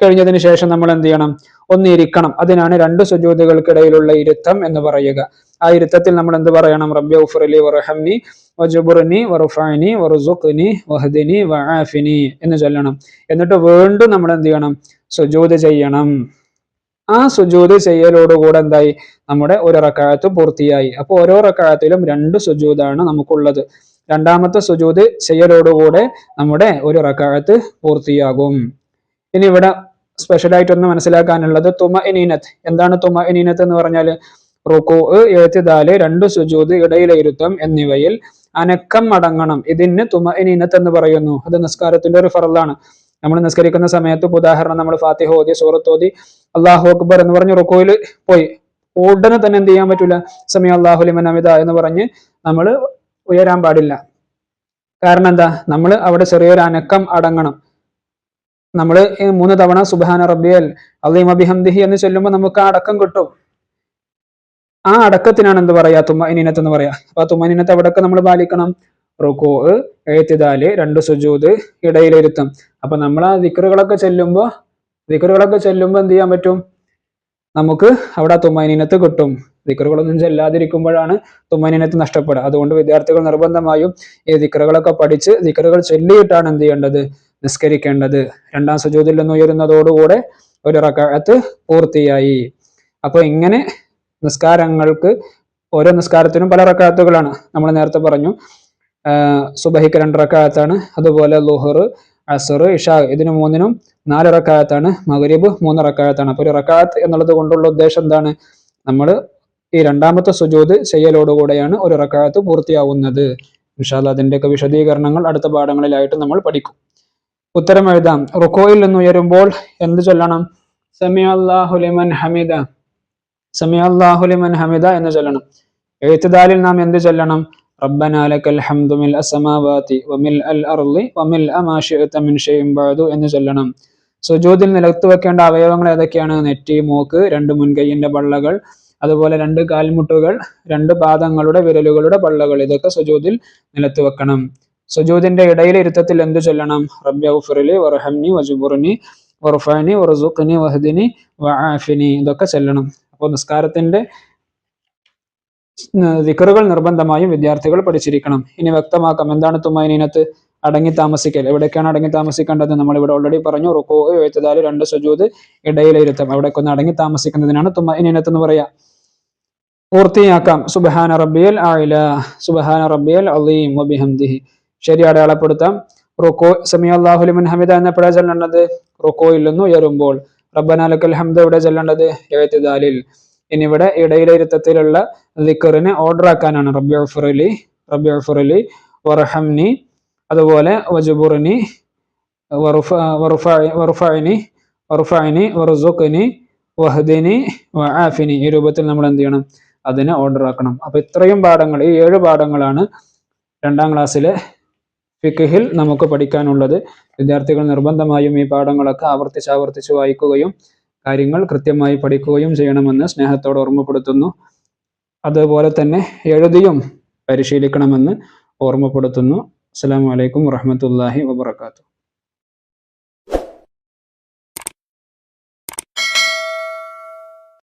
കഴിഞ്ഞതിന് ശേഷം നമ്മൾ എന്ത് ചെയ്യണം? ഒന്ന് ഇരിക്കണം അതിനാണ് രണ്ട് സുജൂതുകൾക്കിടയിലുള്ള ഇരുത്തം എന്ന് പറയുക. ആ ഇരുത്തത്തിൽ നമ്മൾ എന്ത് പറയണം? റബ്ബി ഉഫ്രലി വറഹംനി വജുബുർനി വറുഫാനി വറുസുഖ്നി വഹദിനി വആഫിനി എന്ന് ചൊല്ലണം. എന്നിട്ട് വീണ്ടും നമ്മൾ എന്ത് ചെയ്യണം? സുജൂദ് ചെയ്യണം. ആ സുജൂദ് ചെയ്യലോടുകൂടെ എന്തായി? നമ്മുടെ ഒരു റക്കായത്ത് പൂർത്തിയായി. അപ്പോൾ ഓരോ റക്കായത്തിലും രണ്ട് സുജൂതാണ് നമുക്കുള്ളത്. രണ്ടാമത്തെ സുജൂത് ചെയ്യലോടുകൂടെ നമ്മുടെ ഒരു റക്കായത്ത് പൂർത്തിയാകും. ഇനി ഇവിടെ സ്പെഷ്യലായിട്ടൊന്ന് മനസ്സിലാക്കാനുള്ളത് തുമ ഇനീനത്ത് എന്താണ് തുമ ഇനീനത്ത് എന്ന് പറഞ്ഞാൽ റുക്കു എഴുത്തിദാൽ രണ്ട് സുജൂദ് ഇടയിലിരുത്തം എന്നിവയിൽ അനക്കം അടങ്ങണം. ഇതിന് തുമ ഇനീനത്ത് എന്ന് പറയുന്നു. അത് നിസ്കാരത്തിന്റെ ഒരു ഫറലാണ്. നമ്മൾ നിസ്കരിക്കുന്ന സമയത്ത് ഉദാഹരണം നമ്മൾ ഫാത്തിഹ ഓതി സൂറത്ത് ഓതി അള്ളാഹു അക്ബർ എന്ന് പറഞ്ഞ് റുക്കോയിൽ പോയി. ഉടനെ തന്നെ എന്ത് ചെയ്യാൻ പറ്റൂല? സമയ അള്ളാഹുലിമൻ അമിത എന്ന് പറഞ്ഞ് നമ്മൾ ഉയരാൻ പാടില്ല. കാരണം എന്താ? നമ്മൾ അവിടെ ചെറിയൊരു അനക്കം അടങ്ങണം. നമ്മൾ മൂന്ന് തവണ സുബാന റബ്ബിയൽ അള്ളീം അബിഹംദിഹി എന്ന് ചൊല്ലുമ്പോൾ നമുക്ക് അടക്കം കിട്ടും. ആ അടക്കത്തിനാണ് എന്ത് പറയാ? തുമ്മനിനത്ത് എന്ന് പറയാ. അപ്പൊ തുമ്മനിനത്ത് എവിടെയൊക്കെ നമ്മൾ പാലിക്കണം? റുക്കോ എഴുത്തിദാൽ രണ്ട് സുജൂത് ഇടയിലിരുത്തും. അപ്പൊ നമ്മൾ ആ ദിക്കറുകളൊക്കെ ചെല്ലുമ്പോൾ ദിക്കറുകളൊക്കെ ചെല്ലുമ്പോൾ എന്ത് ചെയ്യാൻ പറ്റും? നമുക്ക് അവിടെ തുമ്മനിനത്ത് കിട്ടും. ദിക്കറുകളൊന്നും ചെല്ലാതിരിക്കുമ്പോഴാണ് തുമ്മനിനത്ത് നഷ്ടപ്പെടുക. അതുകൊണ്ട് വിദ്യാർത്ഥികൾ നിർബന്ധമായും ഈ ദിക്കറുകളൊക്കെ പഠിച്ച് ദിക്കറുകൾ ചൊല്ലിയിട്ടാണ് എന്ത് ചെയ്യേണ്ടത്? നിസ്കരിക്കേണ്ടത്. രണ്ടാം സുജൂതിൽ നിന്ന് ഉയരുന്നതോടുകൂടെ ഒരു റക്കാത്ത് പൂർത്തിയായി. അപ്പൊ ഇങ്ങനെ നിസ്കാരങ്ങൾക്ക് ഓരോ നിസ്കാരത്തിനും പല റക്കാത്തുകളാണ്. നമ്മൾ നേരത്തെ പറഞ്ഞു സുബഹിക്ക് രണ്ട് റക്കാത്താണ് അതുപോലെ ലുഹർ അസർ ഇഷാ ഇതിന് മൂന്നിനും നാല് റക്കാത്താണ് മഗരീബ് മൂന്ന് റക്കാത്താണ്. അപ്പൊ ഒരു റക്കാത്ത് എന്നുള്ളത് കൊണ്ടുള്ള ഉദ്ദേശം എന്താണ്? നമ്മൾ ഈ രണ്ടാമത്തെ സുജൂത് ചെയ്യലോടുകൂടെയാണ് ഒരു റക്കാത്ത് പൂർത്തിയാവുന്നത്. ഇൻഷാല്ല അതിന്റെയൊക്കെ വിശദീകരണങ്ങൾ അടുത്ത പാഠങ്ങളിലായിട്ട് നമ്മൾ പഠിക്കും. ഉത്തരം എഴുതാം. റുക്കോയിൽ നിന്ന് ഉയരുമ്പോൾ എന്ത് ചൊല്ലണം? സമി അള്ളാഹുലിമൻ ഹമിദ. സമി അള്ളാഹുലിമൻ ഹമിദ എന്ന് ചൊല്ലണം. എഴുത്തുദാലിൽ നാം എന്ത് ചൊല്ലണം? റബ്ബന ലക്കൽ ഹംദു മിൽ അസമാവാതി വമിൽ അൽ അർളി വമിൽ അമാ ശിഅത മിൻ ഷൈഇൻ ബഅദു എന്ന് ചൊല്ലണം. സുജൂദിൽ നിലത്ത് വെക്കേണ്ട അവയവങ്ങൾ ഏതൊക്കെയാണ്? നെറ്റി മൂക്ക് രണ്ട് മുൻകൈയിന്റെ പള്ളകൾ അതുപോലെ രണ്ട് കാൽമുട്ടുകൾ രണ്ട് പാദങ്ങളുടെ വിരലുകളുടെ പള്ളകൾ. ഇതൊക്കെ സുജൂദിൽ നിലത്ത് വെക്കണം. സുജൂദിന്റെ ഇടയിൽ ഇരുത്തത്തിൽ എന്ത് ചൊല്ലണം? റബ്ബി ഔഫുറലി വർഹംനി വജുബുറിനി വർഫാനി വറുസുഖ്നി വഹദിനി വആഫിനി ഇതൊക്കെ ചൊല്ലണം. അപ്പോൾ നിസ്കാരത്തിന്റെ ദിക്കറുകൾ നിർബന്ധമായും വിദ്യാർത്ഥികൾ പഠിച്ചിരിക്കണം. ഇനി വ്യക്തമാക്കാം എന്താണ് തുമ്മൈനീനത്ത് അടങ്ങി താമസിക്കൽ. എവിടേക്കാണ് അടങ്ങി താമസിക്കേണ്ടത്? നമ്മൾ ഇവിടെ ഓൾറെഡി പറഞ്ഞു റുക്കോ എഴുത്തതാൽ രണ്ട് സുജൂത് ഇടയിലിരുത്തം അവിടേക്ക് ഒന്ന് അടങ്ങി താമസിക്കുന്നതിനാണ് തുമ്മൈനീനത്ത് എന്ന് പറയാ. പൂർത്തിയാക്കാം. സുബഹാന റബ്ബിയൽ ആയില സുബഹാന റബ്ബിയൽ അലീം വബിഹംദിഹി. ശരി അടയാളപ്പെടുത്താം. റുക്കോ സമി അള്ളാഹുലിമൻ ഹമിദ എന്ന ചെല്ലേണ്ടത്. റുക്കോയിൽ നിന്ന് ഉയരുമ്പോൾ. റബ്ബനാലക്കൽ ഹംദ് എവിടെ ചെല്ലേണ്ടത് എഴുത്തുദാലിൽ ഇനി ഇവിടെ ഇടയിലിരുത്തത്തിലുള്ള ദിക്കറിനെ ഓർഡർ ആക്കാനാണ്. റബ്ബി റബ്ബിഅഫുറലി റബ്ബി ഫുറലി വർഹംനി അതുപോലെ വജുബുറിനി വറുഫിനി വറുഫിനി വറുസുഖിനി വഹദിനി വഹാഫിനി ഈ രൂപത്തിൽ നമ്മൾ എന്ത് ചെയ്യണം? അതിനെ ഓർഡർ ആക്കണം. അപ്പൊ ഇത്രയും പാഠങ്ങൾ ഈ ഏഴ് പാഠങ്ങളാണ് രണ്ടാം ക്ലാസ്സിലെ ഫിഖിൽ നമുക്ക് പഠിക്കാനുള്ളത്. വിദ്യാർത്ഥികൾ നിർബന്ധമായും ഈ പാഠങ്ങളൊക്കെ ആവർത്തിച്ച് ആവർത്തിച്ച് വായിക്കുകയും കാര്യങ്ങൾ കൃത്യമായി പഠിക്കുകയും ചെയ്യണമെന്ന് സ്നേഹത്തോട് ഓർമ്മപ്പെടുത്തുന്നു. അതുപോലെ തന്നെ എഴുതിയും പരിശീലിക്കണമെന്ന് ഓർമ്മപ്പെടുത്തുന്നു. അസ്സാം വലൈക്കും വാഹമത്തല്ലാഹി വാബർക്കാത്തു